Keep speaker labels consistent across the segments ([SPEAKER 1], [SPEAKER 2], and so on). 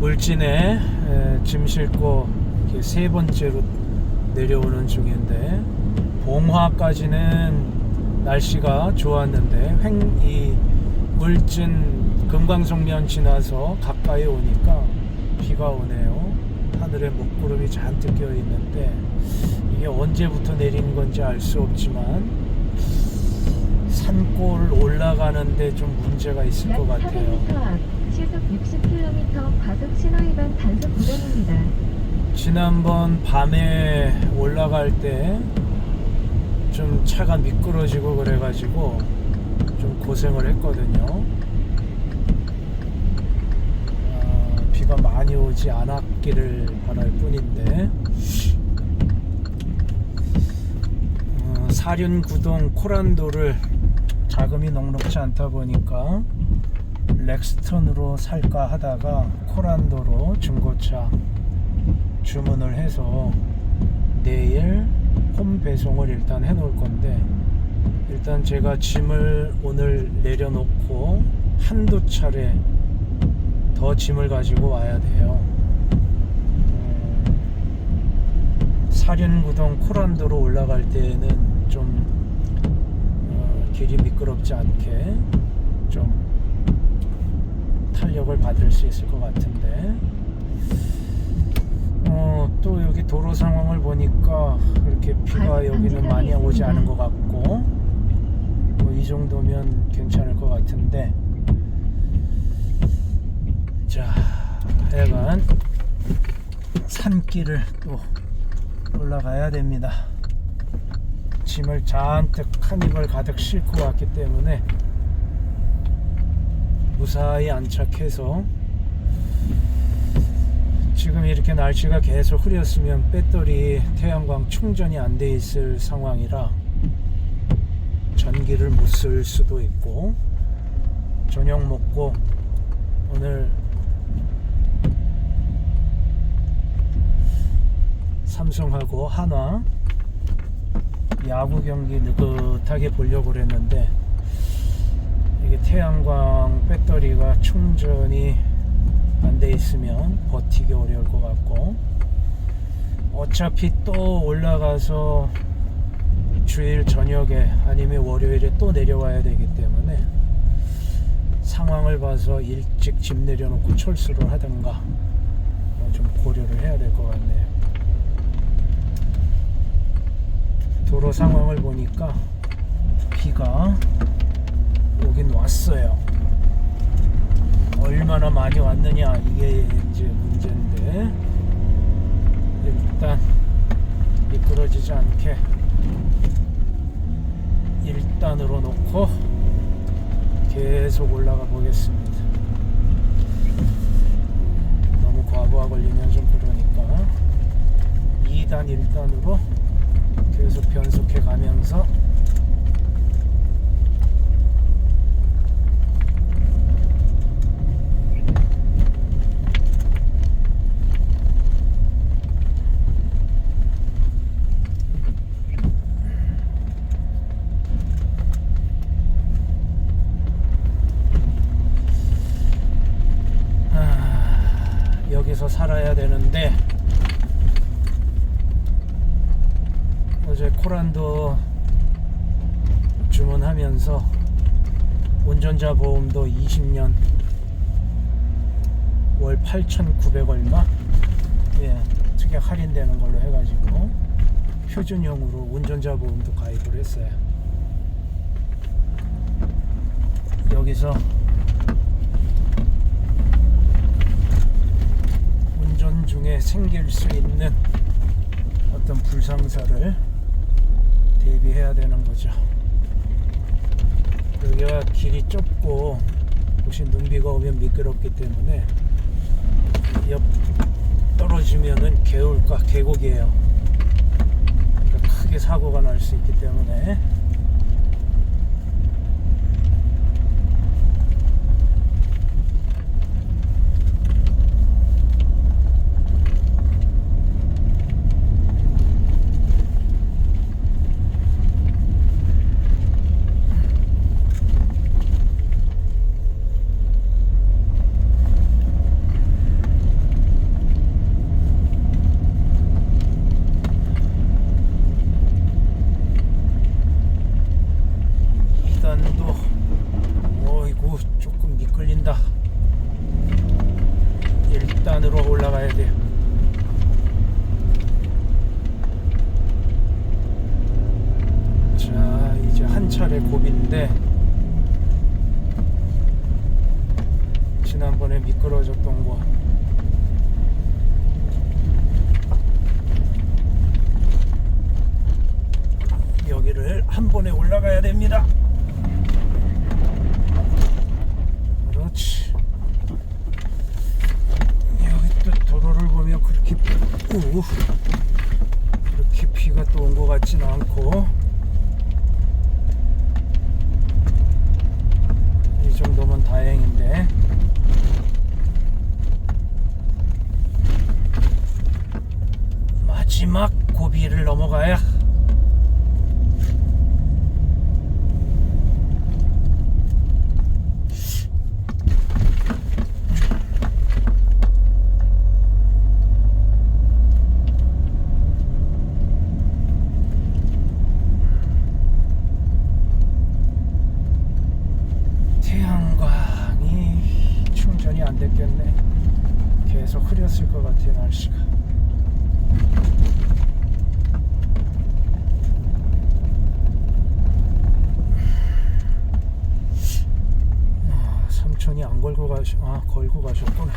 [SPEAKER 1] 울진에 에, 짐 싣고 세 번째로 내려오는 중인데 봉화까지는 날씨가 좋았는데 횡, 이 울진 금강송면 지나서 가까이 오니까 비가 오네요. 하늘에 먹구름이 잔뜩 끼어 있는데 이게 언제부터 내린 건지 알 수 없지만 산골 올라가는데 좀 문제가 있을
[SPEAKER 2] 것약
[SPEAKER 1] 같아요.
[SPEAKER 2] 400m 앞 시속 60km 과속 신호위반 단속 구간입니다.
[SPEAKER 1] 지난번 밤에 올라갈 때 좀 차가 미끄러지고 그래가지고 좀 고생을 했거든요. 아, 비가 많이 오지 않았기를 바랄 뿐인데 어, 사륜구동 코란도를 자금이 넉넉지 않다 보니까 렉스턴으로 살까 하다가 코란도로 중고차 주문을 해서 내일 홈 배송을 일단 해 놓을 건데 일단 제가 짐을 오늘 내려놓고 한두 차례 더 짐을 가지고 와야 돼요. 음, 사륜구동 코란도로 올라갈 때는 좀 어, 길이 미끄럽지 않게 좀 탄력을 받을 수 있을 것 같은데. 어, 또 여기 도로 상황을 보니까 그렇게 비가
[SPEAKER 2] 반-
[SPEAKER 1] 여기는 많이 오지. 않은 것 같고. 뭐 이 정도면 괜찮을 것 같은데. 자 하여간 산길을 또 올라가야 됩니다. 짐을 잔뜩 한 입을 가득 싣고 왔기 때문에 무사히 안착해서 지금 이렇게 날씨가 계속 흐렸으면 배터리 태양광 충전이 안 돼 있을 상황이라 전기를 못 쓸 수도 있고 저녁 먹고 오늘 삼성하고 한화 야구 경기 느긋하게 보려고 그랬는데 이게 태양광 배터리가 충전이 안 돼 있으면 버티기 어려울 것 같고 어차피 또 올라가서 주일 저녁에 아니면 월요일에 또 내려와야 되기 때문에 상황을 봐서 일찍 집 내려놓고 철수를 하든가 뭐좀 고려를 해야 될 것 같네요. 도로 상황을 보니까 비가 오긴 왔어요. 얼마나 많이 왔느냐 이게 이제 문제인데 일단 미끄러지지 않게 1단으로 놓고 계속 올라가 보겠습니다. 너무 과부하 걸리면 좀 그러니까 2단 1단으로 계속 변속해 가면서 살아야 되는데 어제 코란도 주문하면서 운전자 보험도 20년 월 8,900 얼마 예, 특약 할인되는 걸로 해가지고 표준형으로 운전자 보험도 가입을 했어요. 여기서 운전 중에 생길 수 있는 어떤 불상사를 대비해야 되는 거죠. 여기가 길이 좁고 혹시 눈비가 오면 미끄럽기 때문에 옆 떨어지면은 개울가 계곡이에요. 그러니까 크게 사고가 날 수 있기 때문에 한 차례 고비인데 지난번에 미끄러졌던 곳. 여기를 한 번에 올라가야 됩니다. 그렇지. 여기 또 도로를 보면 그렇게 우 그렇게 비가 또 온 것 같지는 않고 이 정도면 다행인데 마지막 고비를 넘어가야 태양광이 충전이 안 됐겠네. 계속 흐렸을 것 같아 날씨가. 아, 삼촌이 안 걸고 가시, 아 걸고 가셨구나.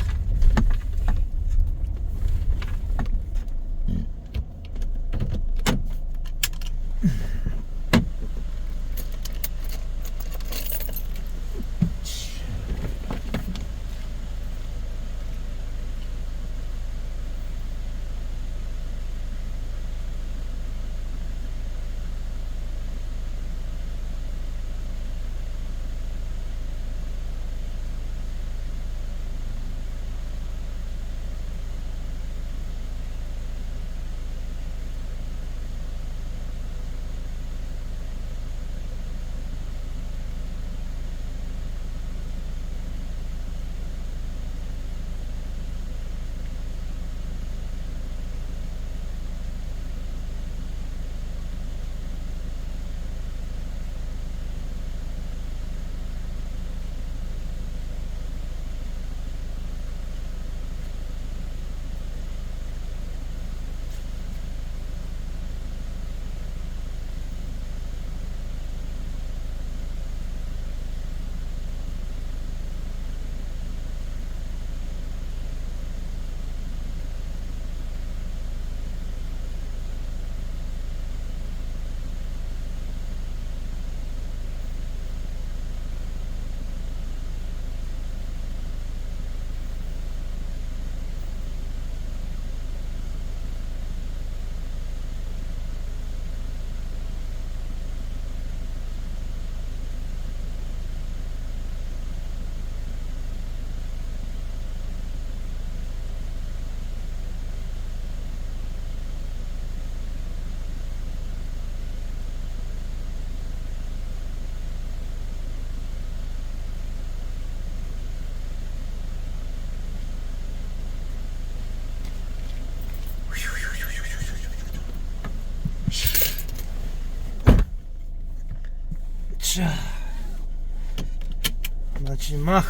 [SPEAKER 1] 마지막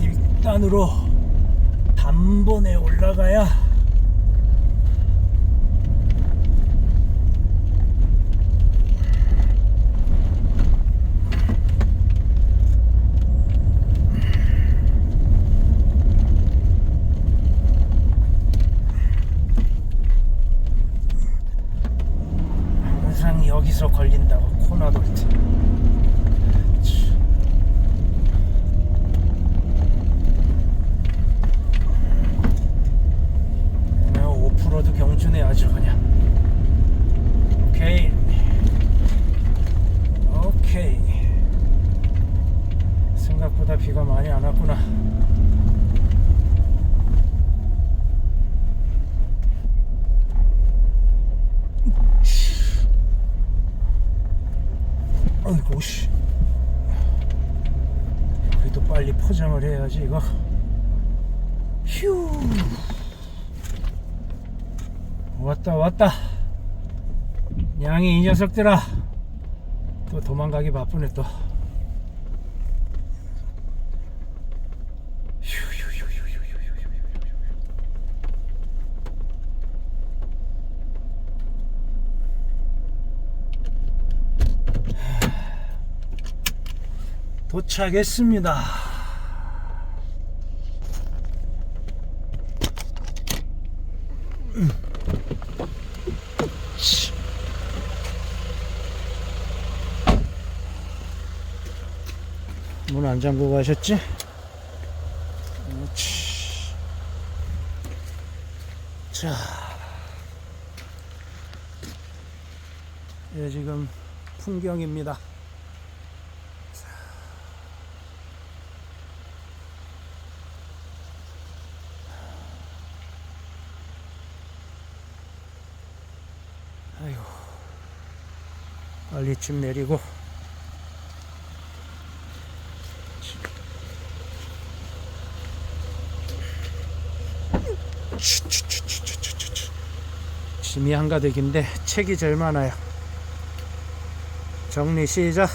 [SPEAKER 1] 일단으로 단번에 올라가야 항상 여기서 걸린다고 코너 돌 때. 참. 그냥 오프로드 경주네 아주 그냥. 오케이. 오케이. 생각보다 비가 많이 안 왔구나. 아이고 씨. 그래도 빨리 포장을 해야지 이거. 휴. 왔다 왔다 양이 이 녀석들아 또 도망가기 바쁘네 또 도착했습니다. 문 안 잠그고 가셨지? 그렇지. 자, 예, 지금 풍경입니다. 아이고, 빨리 집 내리고. 짐이 한가득인데 책이 제일 많아요. 정리 시작.